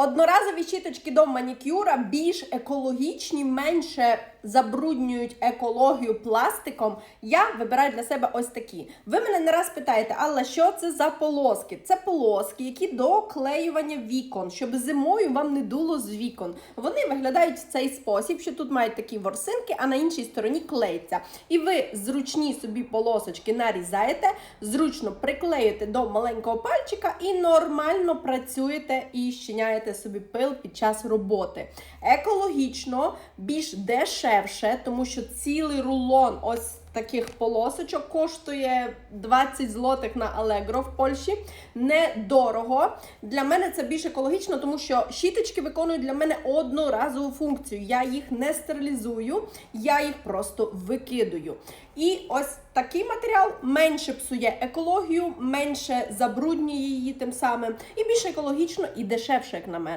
Одноразові щіточки до манікюра більш екологічні, менше забруднюють екологію пластиком. Я вибираю для себе ось такі. Ви мене не раз питаєте, Алла, що це за полоски? Це полоски, які до оклеювання вікон, щоб зимою вам не дуло з вікон. Вони виглядають в цей спосіб, що тут мають такі ворсинки, а на іншій стороні клеїться. І ви зручні собі полосочки нарізаєте, зручно приклеїте до маленького пальчика і нормально працюєте і щиняєте собі пил під час роботи. Екологічно, більш дешевше, тому що цілий рулон ось таких полосочок коштує 20 злотих на Allegro в Польщі. Недорого. Для мене це більш екологічно, тому що щіточки виконують для мене одноразову функцію. Я їх не стерилізую, я їх просто викидую. І ось такий матеріал менше псує екологію, менше забруднює її тим самим, і більш екологічно і дешевше, як на мене.